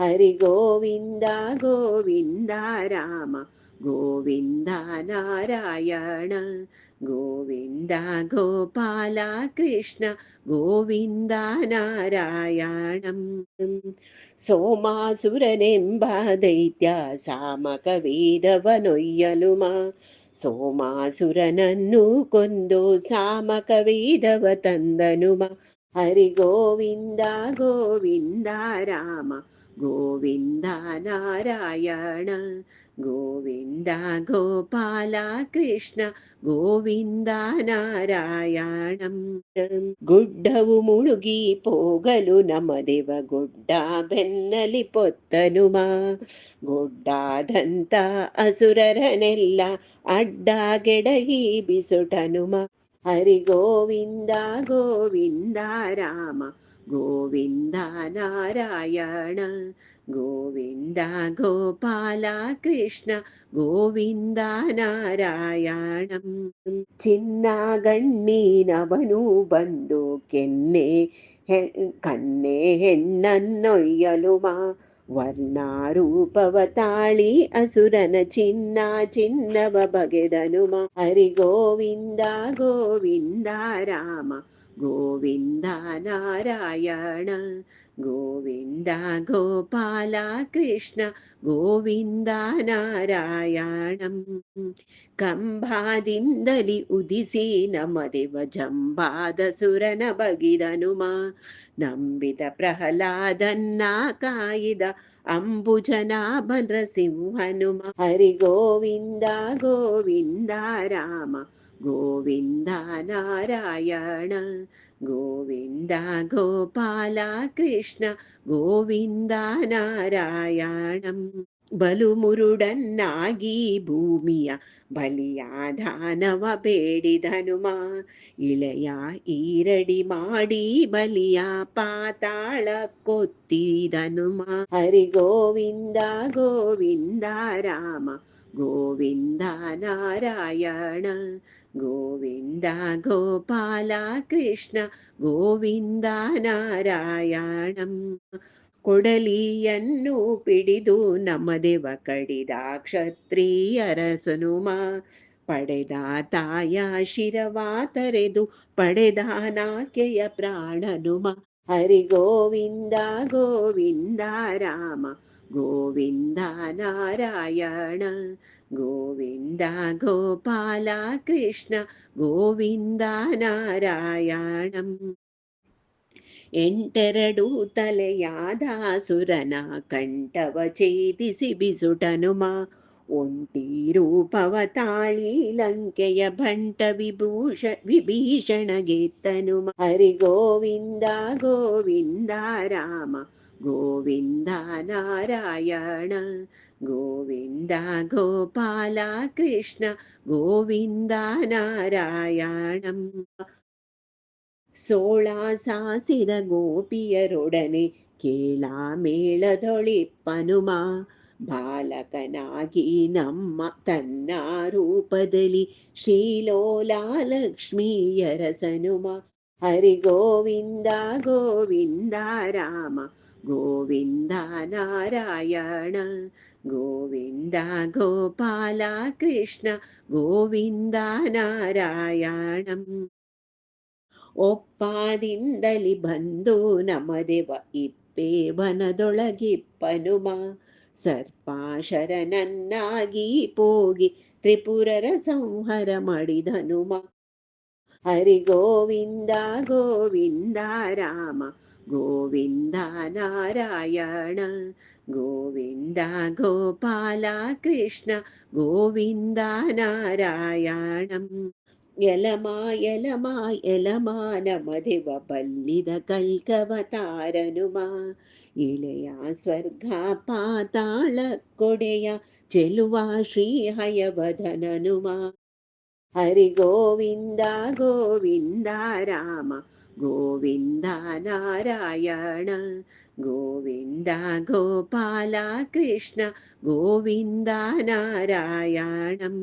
ಹರಿ ಗೋವಿಂದ ಗೋವಿಂದ ರಾಮ ಗೋವಿಂದ ನಾರಾಯಣ ಗೋವಿಂದ ಗೋಪಾಲ ಕೃಷ್ಣ ಗೋವಿಂದ ನಾರಾಯಣಂ ಸೋಮಾಸುರನೆಂಬ ದೈತ್ಯ ಸಾಮಕ ವೇದವನೊಯ್ಯಲು ಮಾ ಸೋಮಾಸುರನನ್ನು ಕೊಂದು ಸಾಮಕ ವೇದವ ತಂದನು ಮಾ ಹರಿ ಗೋವಿಂದ ಗೋವಿಂದ ರಾಮ, ಗೋವಿಂದ ನಾರಾಯಣ, ಗೋವಿಂದ ಗೋಪಾಲ ಕೃಷ್ಣ, ಗೋವಿಂದ ನಾರಾಯಣಂ. ಗುಡ್ಡವು ಮುಳುಗಿ ಪೋಗಲು ನಮದೆವ ಗುಡ್ಡ ಬೆನ್ನಲಿ ಪೊತ್ತನು ಮಾ. ಗುಡ್ಡಾದಂತ ಅಸುರರನೆಲ್ಲ ಅಡ್ಡಗೆಡಹಿ ಬಿಸುಟನು ಮಾ ಹರಿ ಗೋವಿಂದ ಗೋವಿಂದ ರಾಮ ಗೋವಿಂದ ನಾರಾಯಣ ಗೋವಿಂದ ಗೋಪಾಲ ಕೃಷ್ಣ ಗೋವಿಂದ ನಾರಾಯಣಂ ಚಿನ್ನ ಗಣ್ಣೀನವನು ಬಂದು ಕೆನ್ನೆ ಹೆ ಕನ್ನೆ ಹೆಣ್ಣನ್ನೊಯ್ಯಲು ಮಾ ವರ್ಣಾರೂಪವ ತಾಳಿ ಅಸುರನ ಚಿನ್ನ ಚಿನ್ನವ ಬಗೆದನುಮ ಹರಿ ಗೋವಿಂದ ಗೋವಿಂದ ರಾಮ ಗೋವಿಂದ ನಾರಾಯಣ ಗೋವಿಂದ ಗೋಪಾಲ ಕೃಷ್ಣ ಗೋವಿಂದ ನಾರಾಯಣಂ ಕಂಬಾದಿಂದಲಿ ಉದಿಸಿ ನಮದೆವ ಜಂಬಾದ ಸುರನ ಬಗಿದನುಮ ನಂಬಿದ ಪ್ರಹ್ಲಾದನ್ನ ಕಾಯಿದ अम्बुजनाभनृसिंहनुम हरि गोविन्द गोविन्द राम गोविन्द नारायण गोविन्द गोपाल कृष्ण गोविन्द नारायणम् ಗೋವಿಂದ ನಾರಾಯಣಂ ಬಲು ಮುರುಡನ್ನಾಗಿ ಭೂಮಿಯ ಬಲಿಯ ದಾನವ ಬೇಡಿದನು ಮಾ ಇಳೆಯ ಈರಡಿ ಮಾಡಿ ಬಲಿಯ ಪಾತಾಳ ಕೊತ್ತಿದನುಮ. ಹರಿ ಗೋವಿಂದ ಗೋವಿಂದ ರಾಮ, ಗೋವಿಂದ ನಾರಾಯಣ, ಗೋವಿಂದ ಗೋಪಾಲ ಕೃಷ್ಣ, ಗೋವಿಂದ ನಾರಾಯಣಂ. ಕೊಡಲಿಯನ್ನು ಪಿಡಿದು ನಮದೆವ ಕಡಿದ ಕ್ಷತ್ರಿಯರ ಸುನುಮ ಪಡೆದ ತಾಯ ಶಿರವ ತರೆದು ಪಡೆದ ನಾಕೆಯ ಪ್ರಾಣನುಮ. ಹರಿ ಗೋವಿಂದ ಗೋವಿಂದ ರಾಮ, ಗೋವಿಂದ ನಾರಾಯಣ, ಗೋವಿಂದ ಗೋಪಾಲ ಕೃಷ್ಣ, ಗೋವಿಂದ ನಾರಾಯಣಂ. ಎಂಟೆರಡು ತಲೆಯಾದ ಸುರನ ಕಂಠವ ಛೇದಿಸಿ ಬಿಸುಟನುಮ ಒಂಟಿ ರೂಪವ ತಾಳಿ ಲಂಕೆಯ ಭಂಟ ವಿಭೂಷ ವಿಭೀಷಣಗೆತ್ತನು ಹರಿ ಗೋವಿಂದ ಗೋವಿಂದ ರಾಮ, ಗೋವಿಂದ ನಾರಾಯಣ, ಗೋವಿಂದ ಗೋಪಾಲ ಕೃಷ್ಣ, ಗೋವಿಂದ ನಾರಾಯಣಂ. ಸೋಳ ಸಾಸಿದ ಗೋಪಿಯರೊಡನೆ ಕೇಳ ಮೇಳದೊಳಿಪ್ಪನುಮ ಬಾಲಕನಾಗಿ ನಮ್ಮ ತನ್ನ ರೂಪದಲ್ಲಿ ಶ್ರೀಲೋಲಾಲಕ್ಷ್ಮೀಯರ ಸನುಮ ಹರಿ ಗೋವಿಂದ ಗೋವಿಂದ ರಾಮ ಗೋವಿಂದ ನಾರಾಯಣ ಗೋವಿಂದ ಗೋಪಾಲ ಕೃಷ್ಣ ಗೋವಿಂದ ನಾರಾಯಣಂ ಒಪ್ಪಾದಿಂದಲಿ ಬಂದು ನಮದೆವ ಇಪ್ಪೆ ಬನದೊಳಗಿಪ್ಪನುಮ ಸರ್ಪಾಶರನನ್ನಾಗಿ ಪೋಗಿ ತ್ರಿಪುರರ ಸಂಹಾರ ಮಾಡಿದನುಮ. ಹರಿ ಗೋವಿಂದ ಗೋವಿಂದ ರಾಮ, ಗೋವಿಂದ ನಾರಾಯಣ, ಗೋವಿಂದ ಗೋಪಾಲ ಕೃಷ್ಣ, ಗೋವಿಂದ ನಾರಾಯಣಂ. ಎಲಮಾ ಎಲಮಾ ಎಲಮಾ ನಮದೆವ ಬಲ್ಲಿದ ಕಲ್ಕವತಾರನುಮ ಇಳೆಯ ಸ್ವರ್ಗ ಪಾತಾಳ ಕೊಡೆಯ ಚೆಲುವ ಶ್ರೀಹಯವದನನುಮ ಹರಿ ಗೋವಿಂದ ಗೋವಿಂದ ರಾಮ ಗೋವಿಂದ ನಾರಾಯಣ ಗೋವಿಂದ ಗೋಪಾಲ ಕೃಷ್ಣ ಗೋವಿಂದ ನಾರಾಯಣಂ